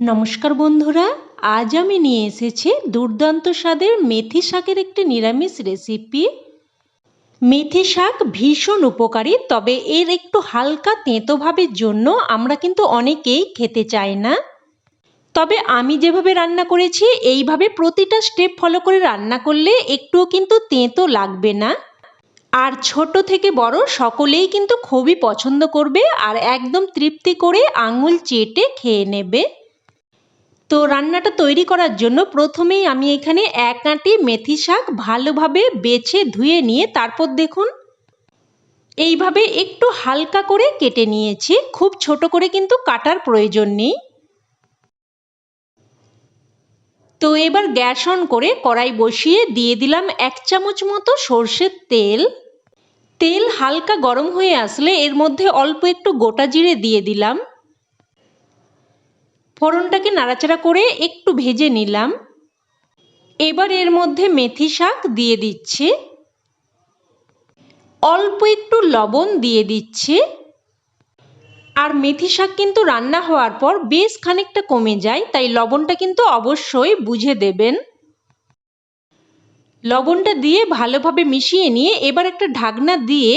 নমস্কার বন্ধুরা, আজ আমি নিয়ে এসেছি দুর্দান্ত স্বাদের মেথি শাকের একটি নিরামিষ রেসিপি মেথি শাক ভীষণ উপকারী, তবে এর একটু হালকা তেঁতো ভাবের জন্য আমরা কিন্তু অনেকেই খেতে চাই না। তবে আমি যেভাবে রান্না করেছি, এইভাবে প্রতিটা স্টেপ ফলো করে রান্না করলে একটুও কিন্তু তেঁতো লাগবে না। আর ছোট থেকে বড় সকলেই কিন্তু খুবই পছন্দ করবে আর একদম তৃপ্তি করে আঙুল চেটে খেয়ে নেবে। তো রান্নাটা তৈরি করার জন্য প্রথমেই আমি এখানে এক আঁটি মেথি শাক ভালোভাবে বেছে ধুয়ে নিয়ে তারপর দেখুন। এইভাবে একটু হালকা করে কেটে নিয়েছি। খুব ছোট করে কিন্তু কাটার প্রয়োজন নেই। তো এবার গ্যাস অন করে কড়াই বসিয়ে দিয়ে দিলাম এক চামচ মতো সর্ষের তেল। তেল হালকা গরম হয়ে আসলে এর মধ্যে অল্প একটু গোটা জিরে দিয়ে দিলাম। ফোড়নটাকে নাড়াচাড়া করে একটু ভেজে নিলাম। এবার এর মধ্যে মেথি শাক দিয়ে দিচ্ছি। অল্প একটু লবণ দিয়ে দিচ্ছি। আর মেথি শাক কিন্তু রান্না হওয়ার পর বেশ খানিকটা কমে যায়, তাই লবণটা কিন্তু অবশ্যই বুঝে দেবেন। লবণটা দিয়ে ভালোভাবে মিশিয়ে নিয়ে এবার একটা ঢাকনা দিয়ে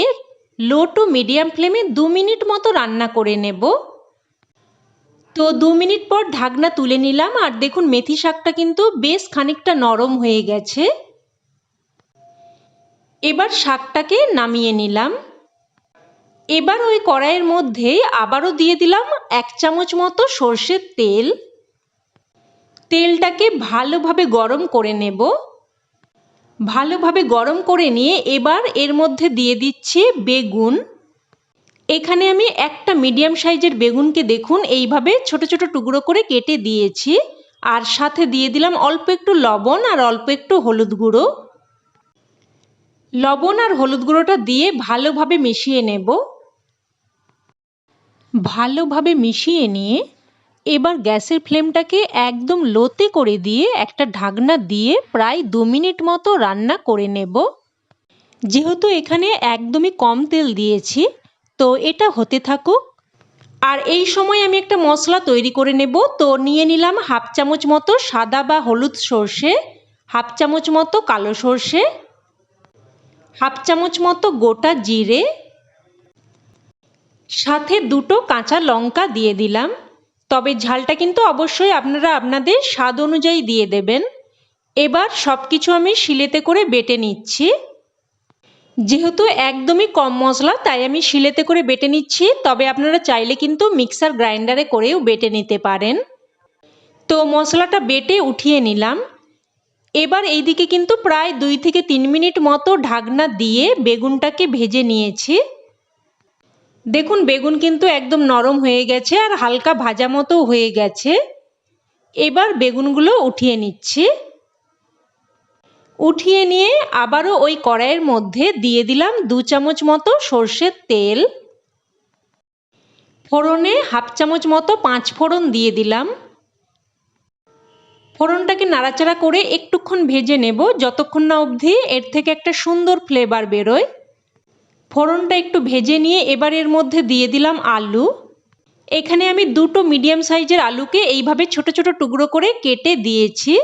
লো টু মিডিয়াম ফ্লেমে দু মিনিট মতো রান্না করে নেব। তো দু মিনিট পর ঢাকনা তুলে নিলাম আর দেখুন মেথি শাকটা কিন্তু বেশ খানিকটা নরম হয়ে গেছে। এবার শাকটাকে নামিয়ে নিলাম। এবার ওই কড়াইয়ের মধ্যে আবারও দিয়ে দিলাম এক চামচ মতো সর্ষের তেল। তেলটাকে ভালোভাবে গরম করে নেব। ভালোভাবে গরম করে নিয়ে এবার এর মধ্যে দিয়ে দিচ্ছি বেগুন। এখানে আমি একটা মিডিয়াম সাইজের বেগুনকে দেখুন, এইভাবে ছোট ছোট টুকরো করে কেটে দিয়েছি। আর সাথে দিয়ে দিলাম অল্প একটু লবণ আর অল্প একটু হলুদ গুঁড়ো। লবণ আর হলুদ গুঁড়োটা দিয়ে ভালোভাবে মিশিয়ে নেব। ভালোভাবে মিশিয়ে নিয়ে এবার গ্যাসের ফ্লেমটাকে একদম লোতে করে দিয়ে একটা ঢাকনা দিয়ে প্রায় দু মিনিট মতো রান্না করে নেব। যেহেতু এখানে একদমই কম তেল দিয়েছি তো এটা হতে থাকুক। আর এই সময় আমি একটা মশলা তৈরি করে নেব। তো নিয়ে নিলাম হাফ চামচ মতো সাদা বা হলুদ সর্ষে, হাফ চামচ মতো কালো সর্ষে, হাফ চামচ মতো গোটা জিরে, সাথে দুটো কাঁচা লঙ্কা দিয়ে দিলাম। তবে ঝালটা কিন্তু অবশ্যই আপনারা আপনাদের স্বাদ অনুযায়ী দিয়ে দেবেন। এবার সব কিছু আমি শিলেতে করে বেটে নিচ্ছি। যেহেতু একদমই কম মশলা, তাই আমি শিলেতে করে বেটে নিচ্ছি। তবে আপনারা চাইলে কিন্তু মিক্সার গ্রাইন্ডারে করেও বেটে নিতে পারেন। তো মশলাটা বেটে উঠিয়ে নিলাম। এবার এইদিকে কিন্তু প্রায় দুই থেকে তিন মিনিট মতো ঢাকনা দিয়ে বেগুনটাকে ভেজে নিয়েছি। দেখুন, বেগুন কিন্তু একদম নরম হয়ে গেছে আর হালকা ভাজা মতো হয়ে গেছে। এবার বেগুনগুলো উঠিয়ে নিচ্ছি। উঠিয়ে নিয়ে আবারও ওই কড়াইয়ের মধ্যে দিয়ে দিলাম দু চামচ মতো সর্ষের তেল। ফোড়নে হাফ চামচ মতো পাঁচ ফোড়ন দিয়ে দিলাম। ফোড়নটাকে নাড়াচাড়া করে একটুক্ষণ ভেজে নেব, যতক্ষণ না অবধি এর থেকে একটা সুন্দর ফ্লেভার বেরোয়। ফোড়নটা একটু ভেজে নিয়ে এবার এর মধ্যে দিয়ে দিলাম আলু। এখানে আমি দুটো মিডিয়াম সাইজের আলুকে এইভাবে ছোট ছোট টুকরো করে কেটে দিয়েছি।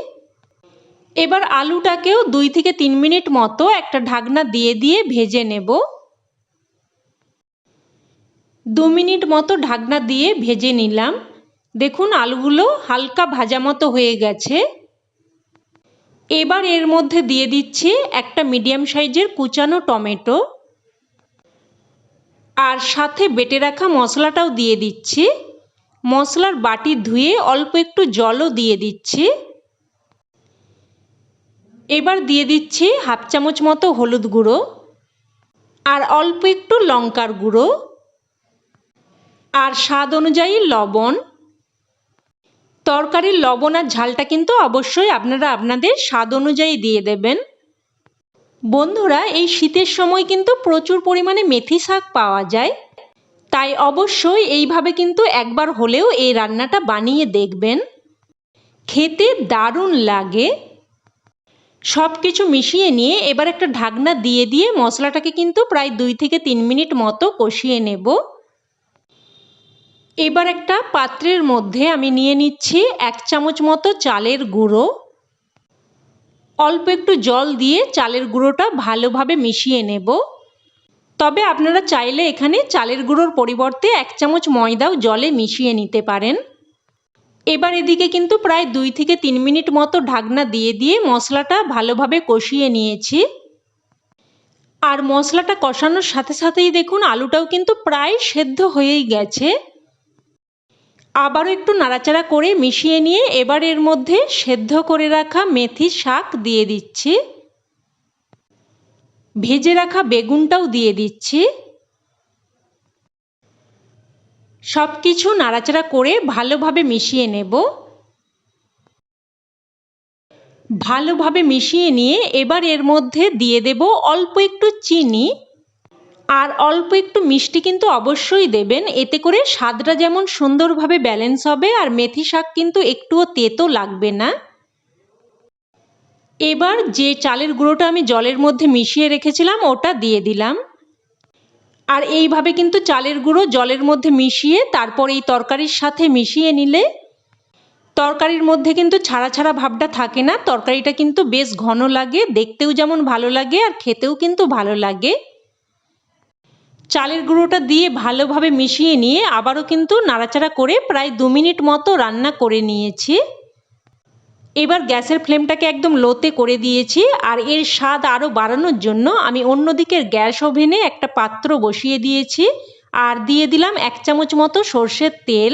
এবার আলুটাকেও দুই থেকে তিন মিনিট মতো একটা ঢাকনা দিয়ে দিয়ে ভেজে নেব। দু মিনিট মতো ঢাকনা দিয়ে ভেজে নিলাম। দেখুন আলুগুলো হালকা ভাজা মতো হয়ে গেছে। এবার এর মধ্যে দিয়ে দিচ্ছি একটা মিডিয়াম সাইজের কুচানো টমেটো। আর সাথে বেটে রাখা মশলাটাও দিয়ে দিচ্ছি। মশলার বাটি ধুয়ে অল্প একটু জলও দিয়ে দিচ্ছি। এবার দিয়ে দিচ্ছি হাফ চামচ মতো হলুদ গুঁড়ো আর অল্প একটু লঙ্কার গুঁড়ো আর স্বাদ অনুযায়ী লবণ। তরকারির লবণ আর ঝালটা কিন্তু অবশ্যই আপনারা আপনাদের স্বাদ অনুযায়ী দিয়ে দেবেন। বন্ধুরা, এই শীতের সময় কিন্তু প্রচুর পরিমাণে মেথি শাক পাওয়া যায়। তাই অবশ্যই এইভাবে কিন্তু একবার হলেও এই রান্নাটা বানিয়ে দেখবেন। খেতে দারুণ লাগে। সব কিছু মিশিয়ে নিয়ে এবার একটা ঢাকনা দিয়ে দিয়ে মশলাটাকে কিন্তু প্রায় দুই থেকে তিন মিনিট মতো কষিয়ে নেব। এবার একটা পাত্রের মধ্যে আমি নিয়ে নিচ্ছি এক চামচ মতো চালের গুঁড়ো। অল্প একটু জল দিয়ে চালের গুঁড়োটা ভালোভাবে মিশিয়ে নেব। তবে আপনারা চাইলে এখানে চালের গুঁড়োর পরিবর্তে এক চামচ ময়দাও জলে মিশিয়ে নিতে পারেন। এবার এদিকে কিন্তু প্রায় দুই থেকে তিন মিনিট মতো ঢাকনা দিয়ে দিয়ে মশলাটা ভালোভাবে কষিয়ে নিয়েছি। আর মশলাটা কষানোর সাথে সাথেই দেখুন আলুটাও কিন্তু প্রায় সেদ্ধ হয়েই গেছে। আবারও একটু নাড়াচাড়া করে মিশিয়ে নিয়ে এবার এর মধ্যে সেদ্ধ করে রাখা মেথি শাক দিয়ে দিচ্ছি। ভেজে রাখা বেগুনটাও দিয়ে দিচ্ছি। সব কিছু নাড়াচাড়া করে ভালোভাবে মিশিয়ে নেব। ভালোভাবে মিশিয়ে নিয়ে এবার এর মধ্যে দিয়ে দেব অল্প একটু চিনি। আর অল্প একটু মিষ্টি কিন্তু অবশ্যই দেবেন, এতে করে স্বাদটা যেমন সুন্দরভাবে ব্যালেন্স হবে আর মেথি শাক কিন্তু একটুও তেতো লাগবে না। এবার যে চালের গুঁড়োটা আমি জলের মধ্যে মিশিয়ে রেখেছিলাম, ওটা দিয়ে দিলাম। আর এইভাবে কিন্তু চালের গুঁড়ো জলের মধ্যে মিশিয়ে তারপর এই তরকারির সাথে মিশিয়ে নিলে তরকারির মধ্যে কিন্তু ছাড়া ছাড়া ভাবটা থাকে না। তরকারিটা কিন্তু বেশ ঘন লাগে, দেখতেও যেমন ভালো লাগে আর খেতেও কিন্তু ভালো লাগে। চালের গুঁড়োটা দিয়ে ভালোভাবে মিশিয়ে নিয়ে আবারও কিন্তু নাড়াচাড়া করে প্রায় দু মিনিট মতো রান্না করে নিয়েছি। এবার গ্যাসের ফ্লেমটাকে একদম লোতে করে দিয়েছি আর এর স্বাদ আরও বাড়ানোর জন্য আমি অন্যদিকের গ্যাস ওভেনে একটা পাত্র বসিয়ে দিয়েছি আর দিয়ে দিলাম এক চামচ মতো সর্ষের তেল।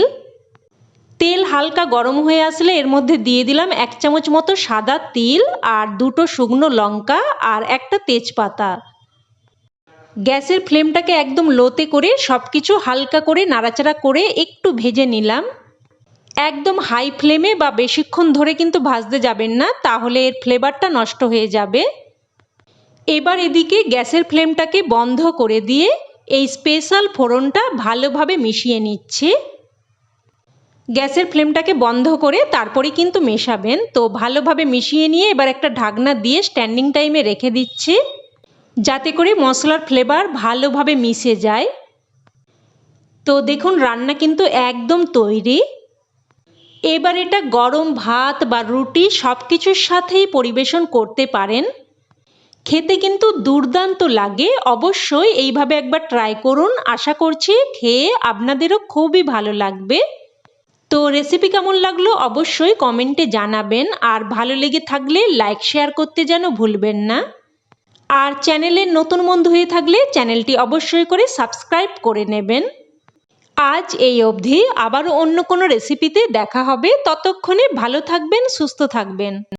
তেল হালকা গরম হয়ে আসলে এর মধ্যে দিয়ে দিলাম এক চামচ মতো সাদা তিল আর দুটো শুকনো লঙ্কা আর একটা তেজপাতা। গ্যাসের ফ্লেমটাকে একদম লোতে করে সব কিছু হালকা করে নাড়াচাড়া করে একটু ভেজে নিলাম। একদম হাই ফ্লেমে বা বেশিক্ষণ ধরে কিন্তু ভাজতে যাবেন না, তাহলে এর ফ্লেভারটা নষ্ট হয়ে যাবে। এবার এদিকে গ্যাসের ফ্লেমটাকে বন্ধ করে দিয়ে এই স্পেশাল ফোড়নটা ভালোভাবে মিশিয়ে নিচ্ছে। গ্যাসের ফ্লেমটাকে বন্ধ করে তারপরে কিন্তু মেশাবেন। তো ভালোভাবে মিশিয়ে নিয়ে এবার একটা ঢাকনা দিয়ে স্ট্যান্ডিং টাইমে রেখে দিচ্ছে, যাতে করে মশলার ফ্লেভার ভালোভাবে মিশে যায়। তো দেখুন, রান্না কিন্তু একদম তৈরি। এবার এটা গরম ভাত বা রুটি সব কিছুর সাথেই পরিবেশন করতে পারেন। খেতে কিন্তু দুর্দান্ত লাগে। অবশ্যই এইভাবে একবার ট্রাই করুন। আশা করছি খেয়ে আপনাদেরও খুবই ভালো লাগবে। তো রেসিপি কেমন লাগল অবশ্যই কমেন্টে জানাবেন। আর ভালো লেগে থাকলে লাইক শেয়ার করতে যেন ভুলবেন না। আর চ্যানেলের নতুন বন্ধু হয়ে থাকলে চ্যানেলটি অবশ্যই করে সাবস্ক্রাইব করে নেবেন। আজ এই অবধি আবারও অন্য কোনো রেসিপিতে দেখা হবে। ততক্ষণে ভালো থাকবেন সুস্থ থাকবেন।